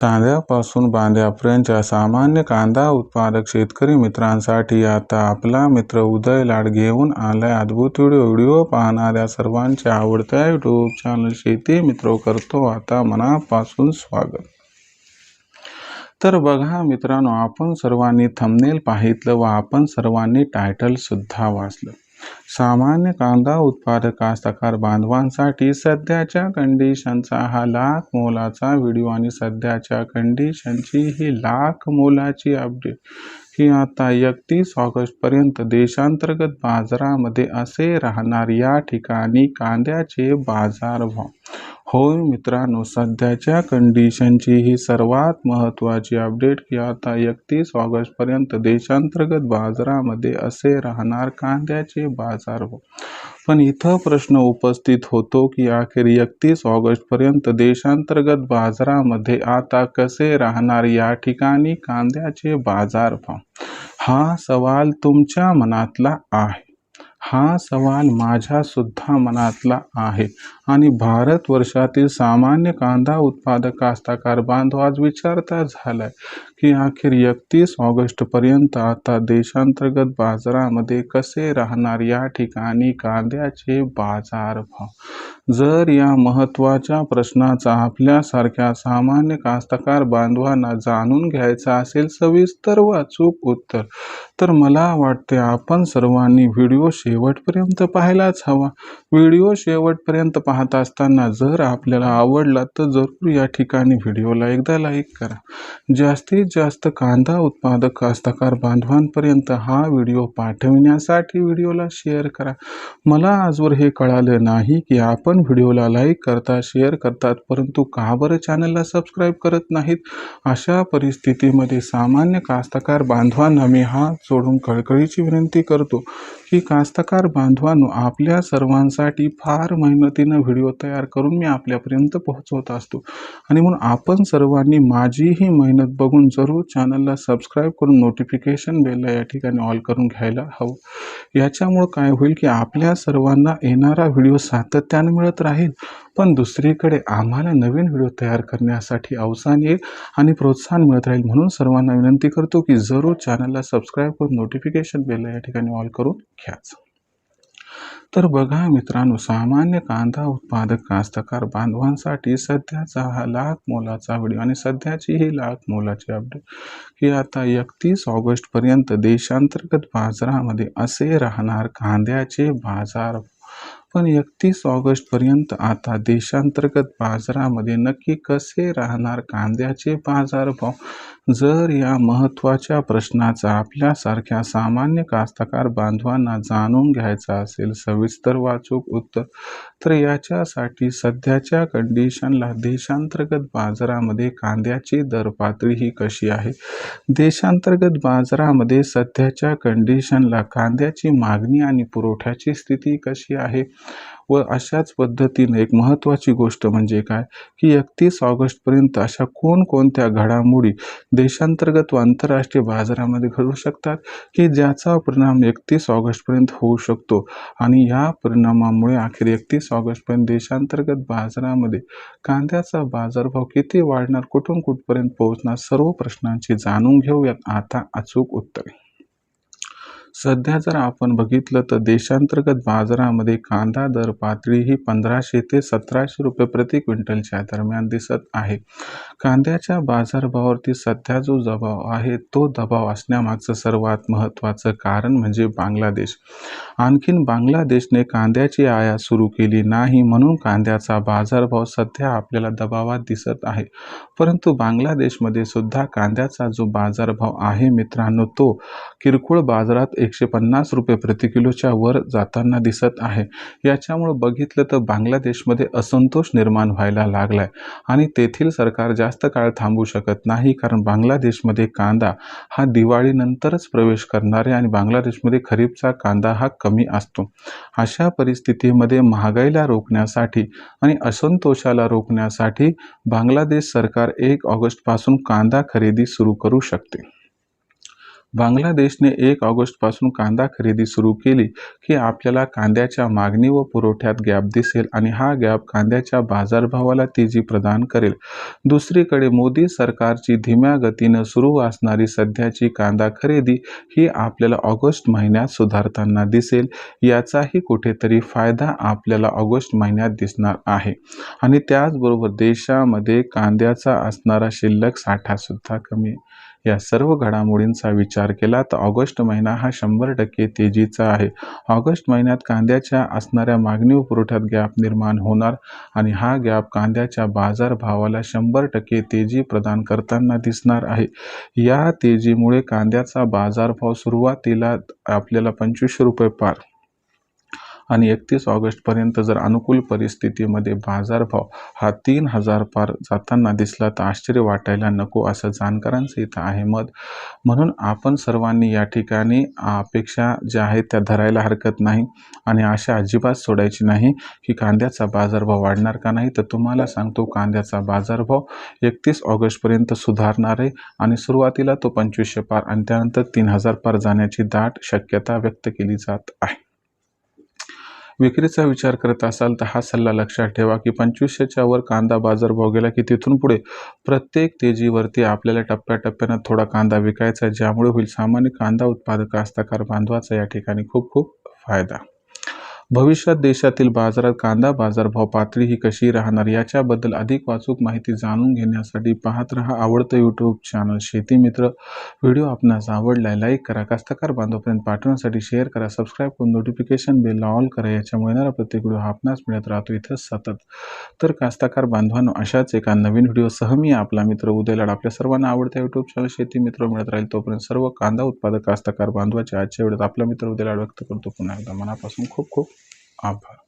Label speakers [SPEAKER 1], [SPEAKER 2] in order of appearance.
[SPEAKER 1] कांद्यापासून बांद्यापर्यंतच्या सामान्य कांदा उत्पादक शेतकरी मित्रांसाठी आता आपला मित्र उदय लाड घेऊन आलाय. अद्भुत व्हिडिओ व्हिडिओ पाहणाऱ्या सर्वांच्या आवडत्या युट्यूब चॅनल शेती मित्र करतो. आता मनापासून स्वागत. तर बघा मित्रांनो आपण सर्वांनी थंबनेल पाहितलं व आपण सर्वांनी टायटल सुद्धा वाचलं. सामान्य कांदा उत्पादक कास्तकार बांधवांसाठी सध्याच्या कंडिशनचा हा लाख मोलाचा व्हिडिओ आणि सध्याच्या कंडिशनची ही लाख मोलाची अपडेट ही आता एकतीस ऑगस्टपर्यंत देशांतर्गत बाजारामध्ये असे राहणार या ठिकाणी कांद्याचे बाजारभाव होय मित्रांनो सध्याच्या कंडिशनची ही सर्वात महत्त्वाची अपडेट की आता एकतीस ऑगस्टपर्यंत देशांतर्गत बाजारामध्ये असे राहणार कांद्याचे बाजारभाव पण इथं प्रश्न उपस्थित होतो की अखेर एकतीस ऑगस्टपर्यंत देशांतर्गत बाजारामध्ये आता कसे राहणार या ठिकाणी कांद्याचे बाजारभाव? हा सवाल तुमच्या मनातला आहे. हा सवाल माझ्या सुद्धा मनातला आहे. आणि भारतवर्षातील सामान्य कांदा उत्पादक कास्तकार बांधव आज विचारता झालाय की अखेर एकतीस ऑगस्टपर्यंत आता देशांतर्गत बाजारामध्ये कसे राहणार या ठिकाणी कांद्याचे बाजारभाव जर या महत्त्वाच्या प्रश्नाचा आपल्यासारख्या सामान्य कास्तकार बांधवांना जाणून घ्यायचा असेल सविस्तर व अचूक उत्तर तर मला वाटते आपण सर्वांनी व्हिडिओ शेवटपर्यंत पाहायलाच हवा. व्हिडिओ शेवटपर्यंत पाहत असताना जर आपल्याला आवडला तर जरूर या ठिकाणी व्हिडिओला एकदा लाईक करा. जास्तीत जास्त कांदा उत्पादक कास्तकार बांधवांपर्यंत हा व्हिडिओ पाठविण्यासाठी व्हिडिओला शेअर करा. मला आजवर हे कळालं नाही की आपण व्हिडिओला लाईक करता शेअर करतात परंतु का बरं चॅनलला सबस्क्राईब करत नाहीत? अशा परिस्थितीमध्ये सामान्य कास्तकार बांधवांना मी हात सोडून कळकळीची विनंती करतो की कास्तकार बांधवांनो आपल्या सर्वांसाठी फार मेहनतीनं व्हिडिओ तयार करून मी आपल्यापर्यंत पोहोचवत असतो. आणि म्हणून आपण सर्वांनी माझीही मेहनत बघून जरूर चॅनलला सबस्क्राईब करून नोटिफिकेशन बेलला या ठिकाणी ऑल करून घ्यायला हवं. याच्यामुळं काय होईल की आपल्या सर्वांना येणारा व्हिडिओ सातत्याने मिळत राहील पण दुसरीकडे आम्हाला नवीन व्हिडिओ तयार करण्यासाठी अवसान येईल आणि प्रोत्साहन मिळत राहील म्हणून सर्वांना विनंती करतो की जरूर चॅनलला सबस्क्राईब करून नोटिफिकेशन बेलला या ठिकाणी ऑल करून घ्याच. तर बघा मित्रांनो सामान्य कांदा उत्पादक कास्तकार बांधवांसाठी सध्याचा हा लाख मोलाचा व्हिडिओ आणि सध्याची ही लाख मोलाची अपडेट की आता एकतीस ऑगस्टपर्यंत देशांतर्गत बाजारामध्ये असे राहणार कांद्याचे बाजार पण एकतीस ऑगस्टपर्यंत आता देशांतर्गत बाजारामध्ये नक्की कसे राहणार कांद्याचे बाजारभाव? जर या महत्त्वाच्या प्रश्नाचा आपल्यासारख्या सामान्य कास्तकार बांधवांना जाणून घ्यायचा असेल सविस्तर वाचूक उत्तर तर याच्यासाठी सध्याच्या कंडिशनला देशांतर्गत बाजारामध्ये कांद्याची दर पातळी ही कशी आहे? देशांतर्गत बाजारामध्ये सध्याच्या कंडिशनला कांद्याची मागणी आणि पुरवठ्याची स्थिती कशी आहे? व अशाच पद्धतीने एक महत्त्वाची गोष्ट म्हणजे काय? की एकतीस ऑगस्टपर्यंत अशा कोणकोणत्या घडामोडी देशांतर्गत व आंतरराष्ट्रीय बाजारामध्ये घडू शकतात? की ज्याचा परिणाम एकतीस ऑगस्टपर्यंत होऊ शकतो? आणि या परिणामामुळे अखेर एकतीस ऑगस्टपर्यंत देशांतर्गत बाजारामध्ये कांद्याचा बाजारभाव किती वाढणार? कुठून कुठपर्यंत पोहोचणार? सर्व प्रश्नांची जाणून घेऊयात. आता अचूक उत्तरे. सध्या जर आपण बघितलं तर देशांतर्गत बाजारामध्ये कांदा दर पातळी ही पंधराशे ते सतराशे रुपये प्रति क्विंटलच्या दरम्यान दिसत आहे. कांद्याच्या बाजारभावावरती सध्या जो दबाव आहे तो दबाव असण्यामागचं सर्वात महत्त्वाचं कारण म्हणजे बांगलादेश. आणखीन बांगलादेशने कांद्याची आयात सुरू केली नाही म्हणून कांद्याचा बाजारभाव सध्या आपल्याला दबावात दिसत आहे. परंतु बांगलादेशमध्ये सुद्धा कांद्याचा जो बाजारभाव आहे मित्रांनो तो किरकोळ बाजारात एकशे पन्नास रुपये प्रति किलोच्या वर जाताना दिसत आहे. याच्यामुळं बघितलं तर बांगलादेशमध्ये असंतोष निर्माण व्हायला लागला आहे आणि तेथील सरकार जास्त काळ थांबू शकत नाही कारण बांगलादेशमध्ये कांदा हा दिवाळीनंतरच प्रवेश करणारे आणि बांगलादेशमध्ये खरीपचा कांदा हा कमी असतो. अशा परिस्थितीमध्ये महागाईला रोखण्यासाठी आणि असंतोषाला रोखण्यासाठी बांगलादेश सरकार एक ऑगस्टपासून कांदा खरेदी सुरू करू शकते. बांगलादेशने एक ऑगस्टपासून कांदा खरेदी सुरू केली की आपल्याला कांद्याच्या मागणी व पुरवठ्यात गॅप दिसेल आणि हा गॅप कांद्याच्या बाजारभावाला तेजी प्रदान करेल. दुसरीकडे मोदी सरकारची धीम्या गतीनं सुरू असणारी सध्याची कांदा खरेदी ही आपल्याला ऑगस्ट महिन्यात सुधारताना दिसेल. याचाही कुठेतरी फायदा आपल्याला ऑगस्ट महिन्यात दिसणार आहे. आणि त्याचबरोबर देशामध्ये कांद्याचा असणारा शिल्लक साठासुद्धा कमी आहे या सर्व घडामोडींचा विचार केला तर ऑगस्ट महिना हा शंभर टक्के तेजीचा आहे. ऑगस्ट महिन्यात कांद्याच्या असणाऱ्या मागणी व पुरवठ्यात गॅप निर्माण होणार आणि हा गॅप कांद्याच्या बाजारभावाला शंभर टक्के तेजी प्रदान करताना दिसणार आहे. या तेजीमुळे कांद्याचा बाजारभाव सुरुवातीला आपल्याला पंचवीसशे रुपये पार आणि एकतीस ऑगस्टपर्यंत जर अनुकूल परिस्थितीमध्ये बाजारभाव हा तीन हजार पार जाताना दिसला तर आश्चर्य वाटायला नको असं जाणकारांचं इथं आहे मत म्हणून आपण सर्वांनी या ठिकाणी अपेक्षा ज्या आहेत त्या धरायला हरकत नाही आणि आशा अजिबात सोडायची नाही की कांद्याचा बाजारभाव वाढणार का नाही. तर तुम्हाला सांगतो कांद्याचा बाजारभाव एकतीस ऑगस्टपर्यंत सुधारणार आहे आणि सुरुवातीला तो पंचवीसशे पार आणि त्यानंतर तीन हजार पार जाण्याची दाट शक्यता व्यक्त केली जात आहे. विक्रीचा विचार करत असाल तर हा सल्ला लक्षात ठेवा की पंचवीसशेच्या वर कांदा बाजारभाव गेला की तिथून पुढे प्रत्येक तेजीवरती आपल्याला टप्प्याटप्प्यानं थोडा कांदा विकायचा ज्यामुळे होईल सामान्य कांदा उत्पादक कास्तकार बांधवाचा या ठिकाणी खूप खूप फायदा. भविष्यात देशातील बाजारात कांदा बाजारभाव पातळी ही कशी राहणार याच्याबद्दल अधिक वाचूक माहिती जाणून घेण्यासाठी पाहत रहा आवडतं यूट्यूब चॅनल शेती मित्र व्हिडिओ आपणास आवडलाय लाईक करा. कास्तकार बांधवपर्यंत पाठवण्यासाठी शेअर करा. सबस्क्राईब करून नोटिफिकेशन बेल ऑल करा. याच्यामुळे येणारा प्रत्येक व्हिडिओ हा आपणास मिळत राहतो. इथं सतत. तर कास्तकार बांधवांनो अशाच एका नवीन व्हिडिओसह मी आपला मित्र उदयलाड आपल्या सर्वांना आवडत्या यूट्यूब चॅनल शेती मित्र मिळत राहील तोपर्यंत सर्व कांदा उत्पादक कास्तकार बांधवाच्या आजच्या वेळेत आपला मित्र उदयलाड व्यक्त करतो. पुन्हा एकदा मनापासून खूप खूप आभार